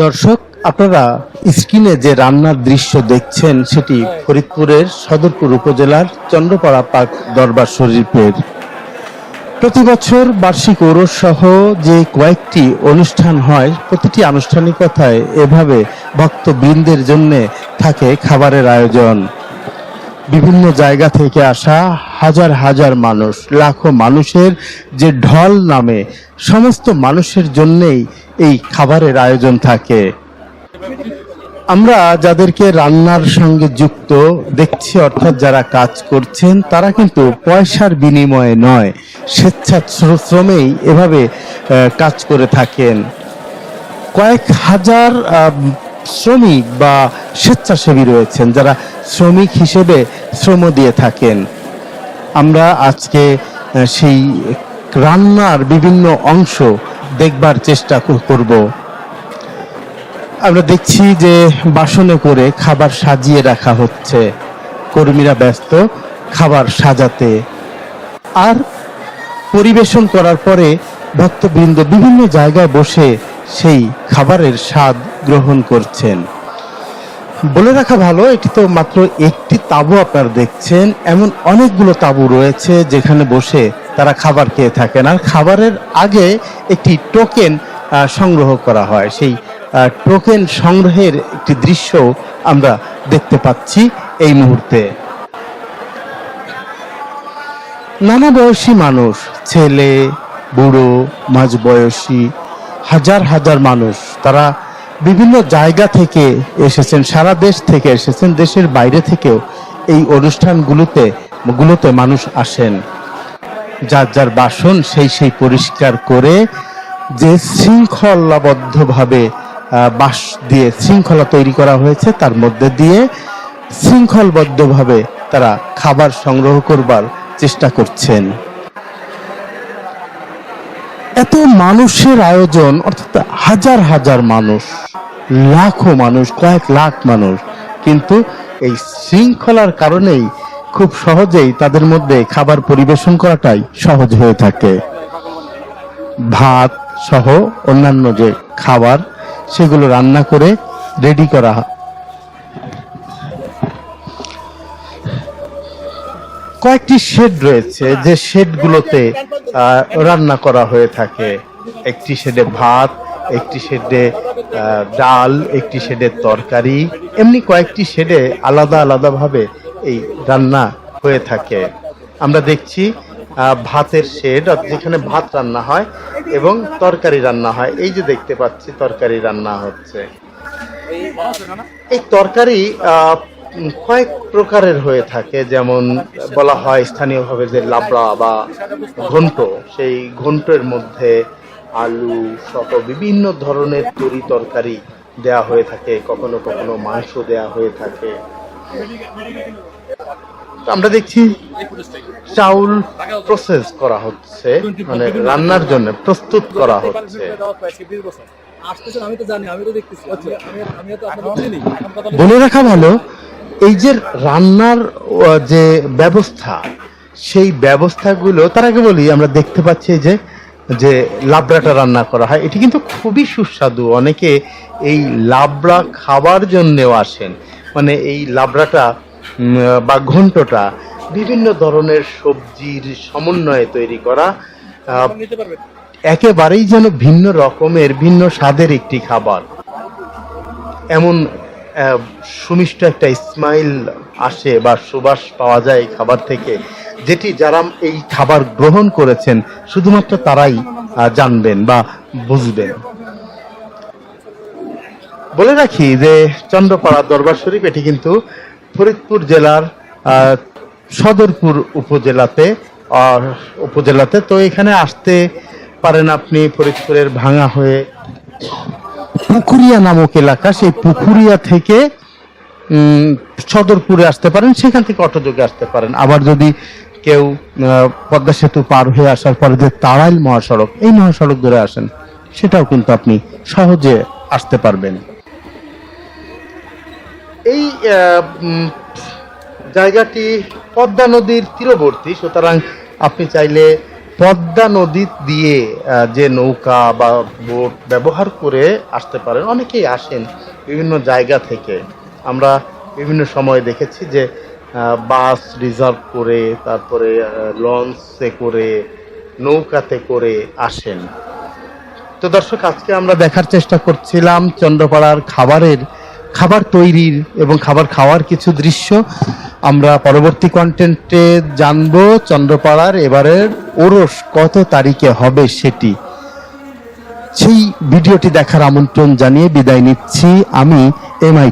দর্শক, আপনারা স্ক্রিনে যে রান্নার দৃশ্য দেখছেন, সেটি ফরিদপুরের সদরপুর উপজেলার চন্দ্রপাড়া পাক দরবার শরীফের। প্রতি বছর বার্ষিক ওরস সহ যে কয়েকটি অনুষ্ঠান হয়, প্রতিটি আনুষ্ঠানিকতায় এভাবে ভক্তবৃন্দের জন্য থাকে খাবারের আয়োজন। বিভিন্ন জায়গা থেকে আসা হাজার হাজার মানুষ, লাখো মানুষের যে ঢল নামে, সমস্ত মানুষের জন্যেই এই খাবারের আয়োজন থাকে। আমরা যাদেরকে রান্নার সঙ্গে যুক্ত দেখছি, অর্থাৎ যারা কাজ করছেন, তারা কিন্তু পয়সার বিনিময়ে নয়, স্বেচ্ছাশ্রমেই এভাবে কাজ করে থাকেন। কয়েক হাজার শ্রমিক বা স্বেচ্ছাসেবী রয়েছেন যারা শ্রমিক হিসেবে শ্রম দিয়ে থাকেন। আমরা আজকে সেই রান্নার বিভিন্ন অংশ দেখবার চেষ্টা কর- করব। আমরা দেখছি যে বাসনে করে খাবার সাজিয়ে রাখা হচ্ছে। কর্মীরা ব্যস্ত, খাবার সাজাতে। আর পরিবেশন করার পরে ভক্তবৃন্দ বিভিন্ন জায়গায় বসে সেই খাবারের স্বাদ গ্রহণ করছেন। বলে রাখা ভালো, এটি তো মাত্র একটি তাবু আপনারা দেখছেন। এমন অনেকগুলো তাবু রয়েছে যেখানে বসে তারা খাবার খেয়ে থাকেন আর খাবারের আগে একটি টোকেন সংগ্রহ করা হয়। সেই টোকেন সংগ্রহের একটি দৃশ্য আমরা দেখতে পাচ্ছি এই মুহূর্তে। নানা বয়সী মানুষ, ছেলে, বুড়ো, মাঝ বয়সী, হাজার হাজার মানুষ, তারা বিভিন্ন জায়গা থেকে এসেছেন, সারা দেশ থেকে এসেছেন, দেশের বাইরে থেকেও এই অনুষ্ঠানগুলোতে, গুলোতে মানুষ আসেন। যার যার বাসন সেই সেই পরিষ্কার করে যে শৃঙ্খলাবদ্ধভাবে বাস দিয়ে শৃঙ্খলা তৈরি করা হয়েছে, তার মধ্যে দিয়ে শৃঙ্খলবদ্ধভাবে তারা খাবার সংগ্রহ করবার চেষ্টা করছেন। এত মানুষের আয়োজন, অর্থাৎ হাজার হাজার মানুষ, লাখো মানুষ, কয়েক লাখ মানুষ, কিন্তু এই শৃঙ্খলার কারণেই খুব সহজেই তাদের মধ্যে খাবার পরিবেশন করাটাই সহজ হয়ে থাকে। ভাত সহ অন্যান্য যে খাবার, সেগুলো রান্না করে রেডি করা কয়েকটি শেড রয়েছে, যে শেডগুলোতে রান্না করা হয়ে থাকে। একটি শেডে ভাত, একটি শেডে ডাল, একটি শেডে তরকারি, এমনি কয়েকটি শেডে আলাদা আলাদাভাবে এই রান্না হয়ে থাকে। আমরা দেখছি ভাতের শেড যেখানে ভাত রান্না হয় এবং তরকারি রান্না হয়। এই যে দেখতে পাচ্ছি, তরকারি রান্না হচ্ছে। এই তরকারি কয়েক প্রকারের হয়ে থাকে। যেমন বলা হয় স্থানীয়ভাবে যে লাবড়া বা ঘন্ট। সেই ঘন্টের মধ্যে আলু সহ বিভিন্ন ধরনের তরি তরকারি দেয়া হয়ে থাকে। কখনো কখনো মাংস দেয়া হয়ে থাকে। আমরা দেখছি চাউল প্রসেস করা হচ্ছে মানে রান্নার জন্য প্রস্তুত করা হচ্ছে। বলে রাখা ভালো, এই যে রান্নার যে ব্যবস্থা, সেই ব্যবস্থাগুলো, তার আগে বলি, আমরা দেখতে পাচ্ছি যে যে লাবড়াটা রান্না করা হয়, এটি কিন্তু খুবই সুস্বাদু। অনেকে এই লাবড়া খাবার জন্যেও আসেন। মানে এই লাবড়াটা বা ঘন্টটা বিভিন্ন ধরনের সবজির সমন্বয়ে তৈরি করা একেবারেই যেন ভিন্ন রকমের ভিন্ন স্বাদের একটি খাবার। এমন সুমিষ্ট একটা স্মাইল আসে বা সুবাস পাওয়া যায় এই খাবার থেকে যেটি যারা এই খাবার গ্রহণ করেছেন শুধুমাত্র তারাই জানবেন বা বুঝবেন। বলে রাখি যে চন্দ্রপাড়া দরবার শরীফ এটি কিন্তু ফরিদপুর জেলার সদরপুর উপজেলাতে উপজেলাতে। তো এখানে আসতে পারেন আপনি ফরিদপুরের ভাঙা হয়ে পুকুরিয়া নামক এলাকা। সেই পুকুরিয়া থেকে সদরপুরে আসতে পারেন, সেখান থেকে অটোযোগে আসতে পারেন। আবার যদি কেউ পদ্মা সেতু পার হয়ে আসার পরে যে তাড়াইল মহাসড়ক, এই মহাসড়ক ধরে আসেন, সেটাও কিন্তু আপনি সহজে আসতে পারবেন। এই জায়গাটি পদ্মা নদীর তীরবর্তী, সুতরাং আপনি চাইলে পদ্মা নদী দিয়ে যে নৌকা বা বোট ব্যবহার করে আসতে পারেন। অনেকেই আসেন বিভিন্ন জায়গা থেকে। আমরা বিভিন্ন সময় দেখেছি যে বাস রিজার্ভ করে, তারপরে লঞ্চে করে, নৌকাতে করে আসেন। তো দর্শক, আজকে আমরা দেখার চেষ্টা করছিলাম চন্দ্রপাড়ার খাবারের খাবার তৈরির এবং খাবার খাওয়ার কিছু দৃশ্য আমরা পরবর্তী কন্টেন্টে জানব। চন্দ্রপাড়ার এবারের ওরস কত তারিখে হবে সেটি। সেই ভিডিওটি দেখার আমন্ত্রণ জানিয়ে বিদায় নিচ্ছি। আমি এমআই